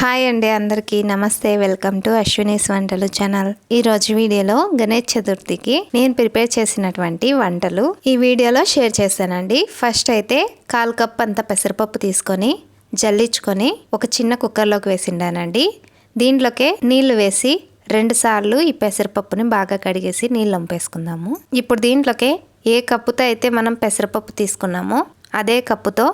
Hi అండి అందరికీ. నమస్తే వెల్కమ్ టు అశ్వినీస్ వంటలు ఛానల్. ఈ రోజు వీడియోలో గణేష్ చతుర్థికి నేను ప్రిపేర్ చేసినటువంటి వంటలు ఈ వీడియోలో షేర్ చేశానండి ఫస్ట్ అయితే కాల్ కప్ అంత పెసరపప్పు తీసుకొని జల్లించుకొని ఒక చిన్న కుక్కర్లోకి వేసిండానండి. దీంట్లోకే నీళ్ళు వేసి రెండు సార్లు ఈ పెసరపప్పుని బాగా కడిగేసి నీళ్ళు వంపేసుకుందాము ఇప్పుడు దీంట్లోకే ఏ కప్పుతో అయితే మనం పెసరపప్పు తీసుకున్నామో అదే కప్పుతో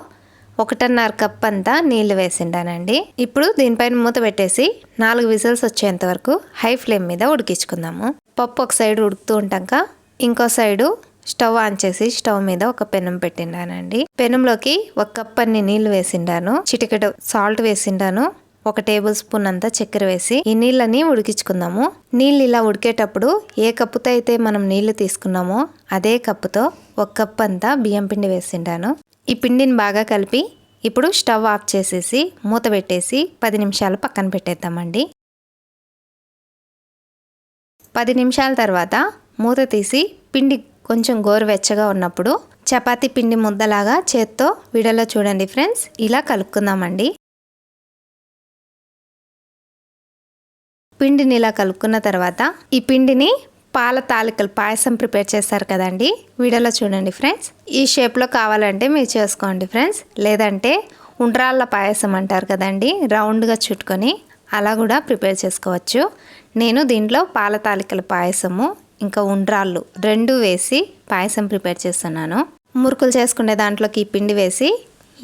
ఒకటిన్నర కప్ అంతా నీళ్ళు వేసిండానండి. ఇప్పుడు దీనిపైన మూత పెట్టేసి నాలుగు విజిల్స్ వచ్చేంత వరకు హై ఫ్లేమ్ మీద ఉడికించుకుందాము. పప్పు ఒక సైడ్ ఉడుకుతూ ఉంటాక ఇంకో సైడు స్టవ్ ఆన్ చేసి స్టవ్ మీద ఒక పెనం పెట్టిండానండి. పెనంలోకి ఒక కప్ అన్ని నీళ్ళు వేసిండాను. చిటికెడు సాల్ట్ వేసిండాను. ఒక టేబుల్ స్పూన్ అంతా చక్కెర వేసి ఈ నీళ్ళని ఉడికించుకుందాము. నీళ్ళు ఇలా ఉడికేటప్పుడు ఏ కప్పుతో అయితే మనం నీళ్ళు తీసుకున్నామో అదే కప్పుతో ఒక కప్ అంతా బియ్యం పిండి వేసిండాను. ఈ పిండిని బాగా కలిపి ఇప్పుడు స్టవ్ ఆఫ్ చేసేసి మూత పెట్టేసి పది నిమిషాలు పక్కన పెట్టేద్దామండి. పది నిమిషాల తర్వాత మూత తీసి పిండి కొంచెం గోరువెచ్చగా ఉన్నప్పుడు చపాతీ పిండి ముద్దలాగా చేత్తో విడలో చూడండి ఫ్రెండ్స్. ఇలా కలుపుకుందామండి. పిండిని ఇలా కలుపుకున్న తర్వాత ఈ పిండిని పాల తాలికలు పాయసం ప్రిపేర్ చేస్తారు కదండి? వీడియోలో చూడండి ఫ్రెండ్స్. ఈ షేప్లో కావాలంటే మీరు చేసుకోండి ఫ్రెండ్స్. లేదంటే ఉండ్రాళ్ళ పాయసం అంటారు కదండి రౌండ్గా చుట్టుకొని అలా కూడా ప్రిపేర్ చేసుకోవచ్చు. నేను దీంట్లో పాల తాలికల పాయసము ఇంకా ఉండ్రాళ్ళు రెండు వేసి పాయసం ప్రిపేర్ చేస్తున్నాను. మురుకులు చేసుకునే దాంట్లోకి పిండి వేసి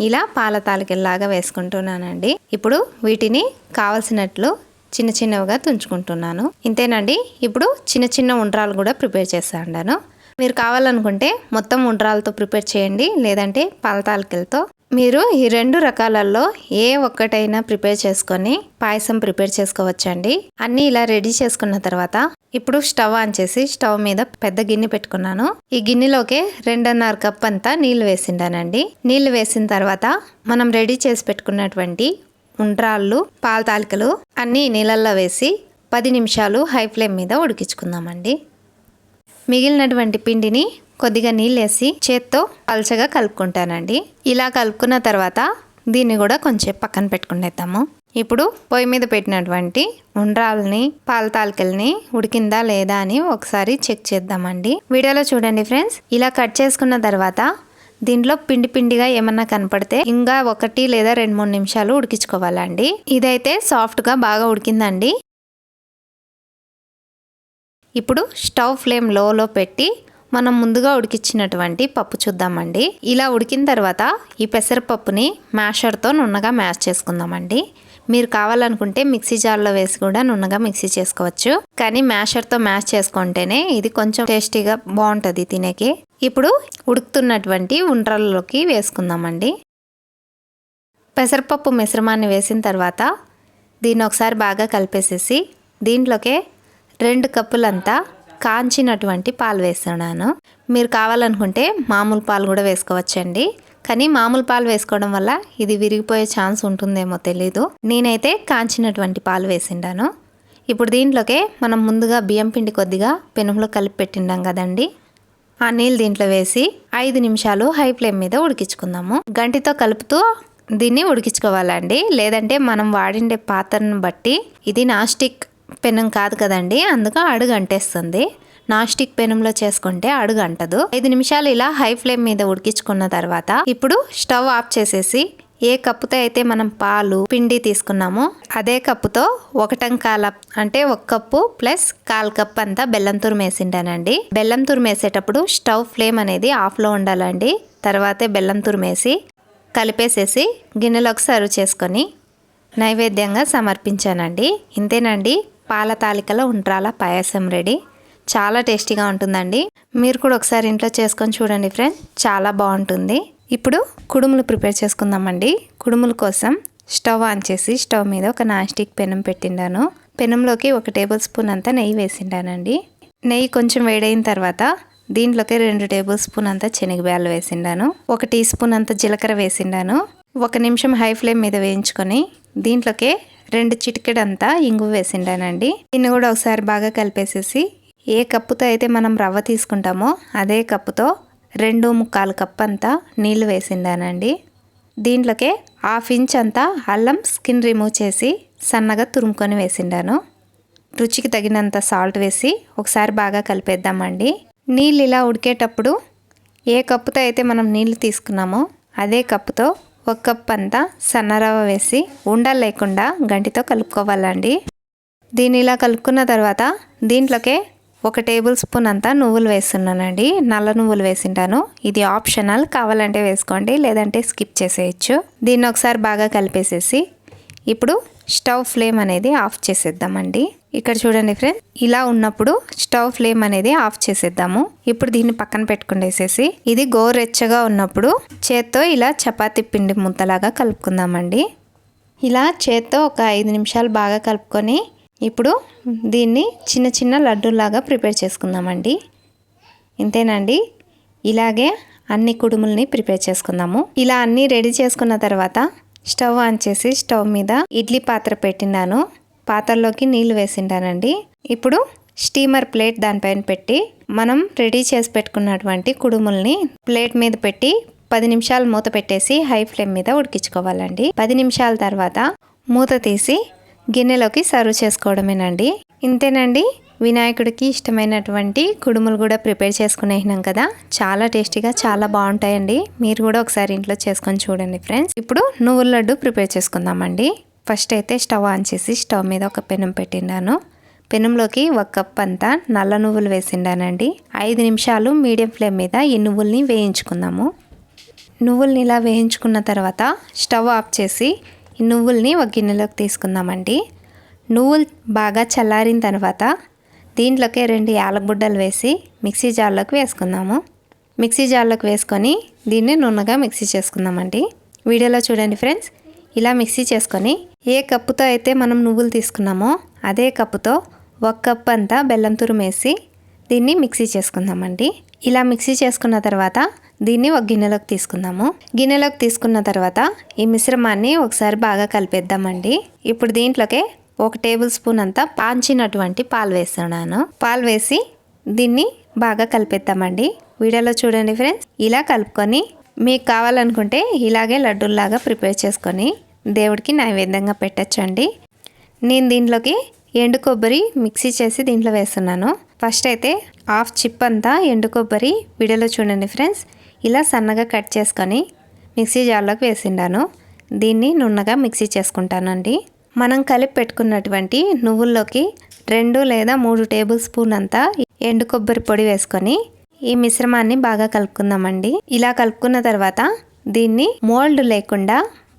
ఇలా పాల తాలికల్లాగా వేసుకుంటున్నానండి. ఇప్పుడు వీటిని కావలసినట్లు చిన్న చిన్నవిగా తుంచుకుంటున్నాను. ఇంతేనండి ఇప్పుడు చిన్న చిన్న ఉండ్రాలు కూడా ప్రిపేర్ చేస్తాను మీరు కావాలనుకుంటే మొత్తం ఉండ్రాలతో ప్రిపేర్ చేయండి లేదంటే పాలతాలకిలతో. మీరు ఈ రెండు రకాలలో ఏ ఒక్కటైనా ప్రిపేర్ చేసుకొని పాయసం ప్రిపేర్ చేసుకోవచ్చండి. అన్నీ ఇలా రెడీ చేసుకున్న తర్వాత ఇప్పుడు స్టవ్ ఆన్ చేసి స్టవ్ మీద పెద్ద గిన్నె పెట్టుకున్నాను. ఈ గిన్నెలోకి రెండున్నర కప్ అంతా నీళ్ళు వేసిండానండి. నీళ్ళు వేసిన తర్వాత మనం రెడీ చేసి పెట్టుకున్నటువంటి ఉండ్రాళ్ళు పాల తాలికలు అన్నీ నీళ్ళల్లో వేసి పది నిమిషాలు హై ఫ్లేమ్ మీద ఉడికించుకుందామండి. మిగిలినటువంటి పిండిని కొద్దిగా నీళ్ళేసి చేత్తో పల్చగా కలుపుకుంటానండి. ఇలా కలుపుకున్న తర్వాత దీన్ని కూడా కొంచెం పక్కన పెట్టుకునేద్దాము. ఇప్పుడు పొయ్యి మీద పెట్టినటువంటి ఉండ్రాలని పాల తాలికల్ని ఉడికిందా లేదా అని ఒకసారి చెక్ చేద్దామండి. వీడియోలో చూడండి ఫ్రెండ్స్. ఇలా కట్ చేసుకున్న తర్వాత దీంట్లో పిండి పిండిగా ఏమన్నా కనపడితే ఇంకా ఒకటి లేదా రెండు మూడు నిమిషాలు ఉడికించుకోవాలండి. ఇదైతే సాఫ్ట్గా బాగా ఉడికిందండి. ఇప్పుడు స్టవ్ ఫ్లేమ్ లోలో పెట్టి మనం ముందుగా ఉడికించినటువంటి పప్పు చూద్దామండి. ఇలా ఉడికిన తర్వాత ఈ పెసరపప్పుని మ్యాషర్తో నున్నగా మ్యాష్ చేసుకుందామండి. మీరు కావాలనుకుంటే మిక్సీ జార్లో వేసి కూడా నున్నగా మిక్సీ చేసుకోవచ్చు. కానీ మ్యాషర్తో మ్యాష్ చేసుకుంటేనే ఇది కొంచెం టేస్టీగా బాగుంటుంది తినేకి. ఇప్పుడు ఉడుకుతున్నటువంటి ఉండ్రల్లోకి వేసుకుందామండి. పెసరపప్పు మిశ్రమాన్ని వేసిన తర్వాత దీన్ని ఒకసారి బాగా కలిపేసేసి దీంట్లోకే రెండు కప్పులంతా కాంచినటువంటి పాలు వేస్తున్నాను. మీరు కావాలనుకుంటే మామూలు పాలు కూడా వేసుకోవచ్చండి. కానీ మామూలు పాలు వేసుకోవడం వల్ల ఇది విరిగిపోయే ఛాన్స్ ఉంటుందేమో తెలీదు. నేనైతే కాంచినటువంటి పాలు వేసిండాను. ఇప్పుడు దీంట్లోకే మనం ముందుగా బియ్యం పిండి కొద్దిగా పెనుములో కలిపి పెట్టిండాం కదండి. ఆ నీళ్ళు దీంట్లో వేసి ఐదు నిమిషాలు హై ఫ్లేమ్ మీద ఉడికించుకుందాము. గంటితో కలుపుతూ దీన్ని ఉడికించుకోవాలండి. లేదంటే మనం వాడిండే పాత్రను బట్టి ఇది నాస్టిక్ పెనం కాదు కదండి అందుకు అడుగు అంటేస్తుంది. నాస్టిక్ పెనంలో చేసుకుంటే అడుగు అంటదు. ఐదు నిమిషాలు ఇలా హై ఫ్లేమ్ మీద ఉడికించుకున్న తర్వాత ఇప్పుడు స్టవ్ ఆఫ్ చేసేసి ఏ కప్పుతో అయితే మనం పాలు పిండి తీసుకున్నామో అదే కప్పుతో ఒకటంకాల అంటే ఒక కప్పు ప్లస్ కాల్ కప్ అంతా బెల్లం తురుము బెల్లం తురిమేసేటప్పుడు స్టవ్ ఫ్లేమ్ అనేది ఆఫ్లో ఉండాలండి. తర్వాతే బెల్లం తురిమేసి కలిపేసేసి గిన్నెలోకి సర్వ్ చేసుకొని నైవేద్యంగా సమర్పించానండి. ఇంతేనండి పాల తాలికల ఉండ్రాల పాయసం రెడీ. చాలా టేస్టీగా ఉంటుందండి. మీరు కూడా ఒకసారి ఇంట్లో చేసుకొని చూడండి ఫ్రెండ్స్. చాలా బాగుంటుంది. ఇప్పుడు కుడుములు ప్రిపేర్ చేసుకుందామండి. కుడుముల కోసం స్టవ్ ఆన్ చేసి స్టవ్ మీద ఒక నాన్ స్టిక్ పెనం పెట్టిండాను. పెనంలోకి ఒక టేబుల్ స్పూన్ అంతా నెయ్యి వేసిండానండి. నెయ్యి కొంచెం వేడైన తర్వాత దీంట్లోకి రెండు టేబుల్ స్పూన్ అంతా శనగబ్యాలు వేసిండాను. ఒక టీ స్పూన్ అంతా జీలకర్ర వేసిండాను. ఒక నిమిషం హై ఫ్లేమ్ మీద వేయించుకొని దీంట్లోకే రెండు చిటికెడంతా ఇంగు వేసిండానండి. దీన్ని కూడా ఒకసారి బాగా కలిపేసేసి ఏ కప్పుతో అయితే మనం రవ్వ తీసుకుంటామో అదే కప్పుతో రెండు ముక్కాలు కప్ అంతా నీళ్ళు వేసిండానండి. దీంట్లోకే హాఫ్ ఇంచ్ అంతా అల్లం స్కిన్ రిమూవ్ చేసి సన్నగా తురుముకొని వేసిండాను. రుచికి తగినంత సాల్ట్ వేసి ఒకసారి బాగా కలిపేద్దామండి. నీళ్ళు ఇలా ఉడికేటప్పుడు ఏ కప్పుతో అయితే మనం నీళ్ళు తీసుకున్నామో అదే కప్పుతో ఒక కప్ అంతా సన్నరవ వేసి ఉండలు లేకుండా గంటితో కలుపుకోవాలండి. దీన్ని ఇలా కలుపుకున్న తర్వాత దీంట్లోకే ఒక టేబుల్ స్పూన్ అంతా నువ్వులు వేస్తున్నానండి. నల్ల నువ్వులు వేసింటాను. ఇది ఆప్షనల్. కావాలంటే వేసుకోండి లేదంటే స్కిప్ చేసేయచ్చు. దీన్ని ఒకసారి బాగా కలిపేసేసి ఇప్పుడు స్టవ్ ఫ్లేమ్ అనేది ఆఫ్ చేసేద్దామండి. ఇక్కడ చూడండి ఫ్రెండ్స్ ఇలా ఉన్నప్పుడు స్టవ్ ఫ్లేమ్ అనేది ఆఫ్ చేసేద్దాము. ఇప్పుడు దీన్ని పక్కన పెట్టుకునేసేసి ఇది గోరెచ్చగా ఉన్నప్పుడు చేత్తో ఇలా చపాతి పిండి ముద్దలాగా కలుపుకుందామండి. ఇలా చేత్తో ఒక ఐదు నిమిషాలు బాగా కలుపుకొని ఇప్పుడు దీన్ని చిన్న చిన్న లడ్డూలాగా ప్రిపేర్ చేసుకుందామండి. ఇంతేనండి. ఇలాగే అన్ని కుడుముల్ని ప్రిపేర్ చేసుకుందాము. ఇలా అన్నీ రెడీ చేసుకున్న తర్వాత స్టవ్ ఆన్ చేసి స్టవ్ మీద ఇడ్లీ పాత్ర పెట్టినాను పాత్రలోకి నీళ్ళు వేసింటానండి. ఇప్పుడు స్టీమర్ ప్లేట్ దానిపైన పెట్టి మనం రెడీ చేసి పెట్టుకున్నటువంటి కుడుముల్ని ప్లేట్ మీద పెట్టి పది నిమిషాలు మూత పెట్టేసి హై ఫ్లేమ్ మీద ఉడికించుకోవాలండి. పది నిమిషాల తర్వాత మూత తీసి గిన్నెలోకి సర్వ్ చేసుకోవడమేనండి. ఇంతేనండి వినాయకుడికి ఇష్టమైనటువంటి కుడుములు కూడా ప్రిపేర్ చేసుకునేసినాం కదా. చాలా టేస్టీగా చాలా బాగుంటాయండి. మీరు కూడా ఒకసారి ఇంట్లో చేసుకొని చూడండి ఫ్రెండ్స్. ఇప్పుడు నువ్వుల లడ్డు ప్రిపేర్ చేసుకుందామండి. ఫస్ట్ అయితే స్టవ్ ఆన్ చేసి స్టవ్ మీద ఒక పెనం పెట్టిండాను పెనంలోకి ఒక కప్ అంతా నల్ల నువ్వులు వేసిండానండి. ఐదు నిమిషాలు మీడియం ఫ్లేమ్ మీద ఈ నువ్వుల్ని వేయించుకుందాము. నువ్వుల్ని ఇలా వేయించుకున్న తర్వాత స్టవ్ ఆఫ్ చేసి నువ్వుల్ని ఒక గిన్నెలోకి తీసుకుందామండి. నువ్వులు బాగా చల్లారిన తర్వాత దీంట్లోకి రెండు యాలగుడ్డలు వేసి మిక్సీ జార్లోకి వేసుకుందాము. మిక్సీ జార్లోకి వేసుకొని దీన్ని నూనెగా మిక్సీ చేసుకుందామండి. వీడియోలో చూడండి ఫ్రెండ్స్ ఇలా మిక్సీ చేసుకొని ఏ కప్పుతో అయితే మనం నువ్వులు తీసుకున్నామో అదే కప్పుతో ఒక కప్ అంతా బెల్లం తురుమేసి దీన్ని మిక్సీ చేసుకుందామండి. ఇలా మిక్సీ చేసుకున్న తర్వాత దీన్ని ఒక గిన్నెలోకి తీసుకుందాము. గిన్నెలోకి తీసుకున్న తర్వాత ఈ మిశ్రమాన్ని ఒకసారి బాగా కలిపేద్దామండి. ఇప్పుడు దీంట్లోకే ఒక టేబుల్ స్పూన్ అంతా పాంచినటువంటి పాలు వేస్తున్నాను. పాలు వేసి దీన్ని బాగా కలిపేద్దామండి. వీడియోలో చూడండి ఫ్రెండ్స్. ఇలా కలుపుకొని మీకు కావాలనుకుంటే ఇలాగే లడ్డూల్లాగా ప్రిపేర్ చేసుకొని దేవుడికి నైవేద్యంగా పెట్టచ్చండి. నేను దీంట్లోకి ఎండు కొబ్బరి మిక్సీ చేసి దీంట్లో వేస్తున్నాను. ఫస్ట్ అయితే హాఫ్ చిప్ అంతా ఎండు కొబ్బరి వీడియోలో చూడండి ఫ్రెండ్స్. ఇలా సన్నగా కట్ చేసుకొని మిక్సీ జార్లోకి వేసిండాను. దీన్ని నున్నగా మిక్సీ చేసుకుంటానండి. మనం కలిపి పెట్టుకున్నటువంటి నువ్వుల్లోకి రెండు లేదా మూడు టేబుల్ స్పూన్ అంతా ఎండు కొబ్బరి పొడి వేసుకొని ఈ మిశ్రమాన్ని బాగా కలుపుకుందామండి. ఇలా కలుపుకున్న తర్వాత దీన్ని మోల్డ్ లేకుండా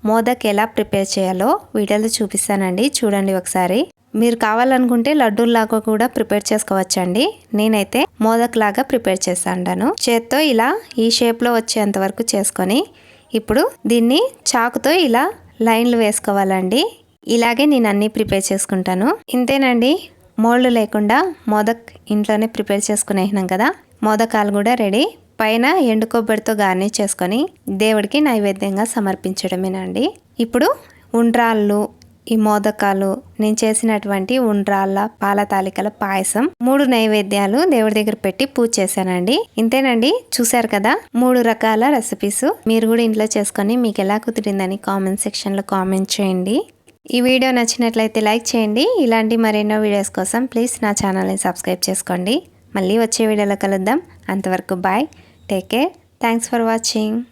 మోదక్ ఎలా ప్రిపేర్ చేయాలో వీడియోలో చూపిస్తానండి. చూడండి ఒకసారి. మీరు కావాలనుకుంటే లడ్డూల్లాగా కూడా ప్రిపేర్ చేసుకోవచ్చండి. నేనైతే మోదక్లాగా ప్రిపేర్ చేస్తాను చేత్తో ఇలా ఈ షేప్లో వచ్చేంత వరకు చేసుకొని ఇప్పుడు దీన్ని చాకుతో ఇలా లైన్లు వేసుకోవాలండి. ఇలాగే నేను అన్నీ ప్రిపేర్ చేసుకుంటాను. ఇంతేనండి మోల్డ్ లేకుండా మోదక్ ఇంట్లోనే ప్రిపేర్ చేసుకునేసినాం కదా. మోదకాలు కూడా రెడీ. పైన ఎండు కొబ్బరితో గార్నిష్ చేసుకొని దేవుడికి నైవేద్యంగా సమర్పించడమేనండి. ఇప్పుడు ఉండ్రాళ్ళు ఈ మోదకాలు నేను చేసినటువంటి ఉండ్రాళ్ళ పాల తాలికల పాయసం మూడు నైవేద్యాలు దేవుడి దగ్గర పెట్టి పూజ చేశానండి. ఇంతేనండి? చూశారు కదా? మూడు రకాల రెసిపీస్ మీరు కూడా ఇంట్లో చేసుకొని మీకు ఎలా కుదిరిందని కామెంట్ సెక్షన్లో కామెంట్ చేయండి. ఈ వీడియో నచ్చినట్లయితే లైక్ చేయండి. ఇలాంటి మరెన్నో వీడియోస్ కోసం ప్లీజ్ నా ఛానల్ని సబ్స్క్రైబ్ చేసుకోండి. మళ్ళీ వచ్చే వీడియోలో కలుద్దాం. అంతవరకు bye take care thanks for watching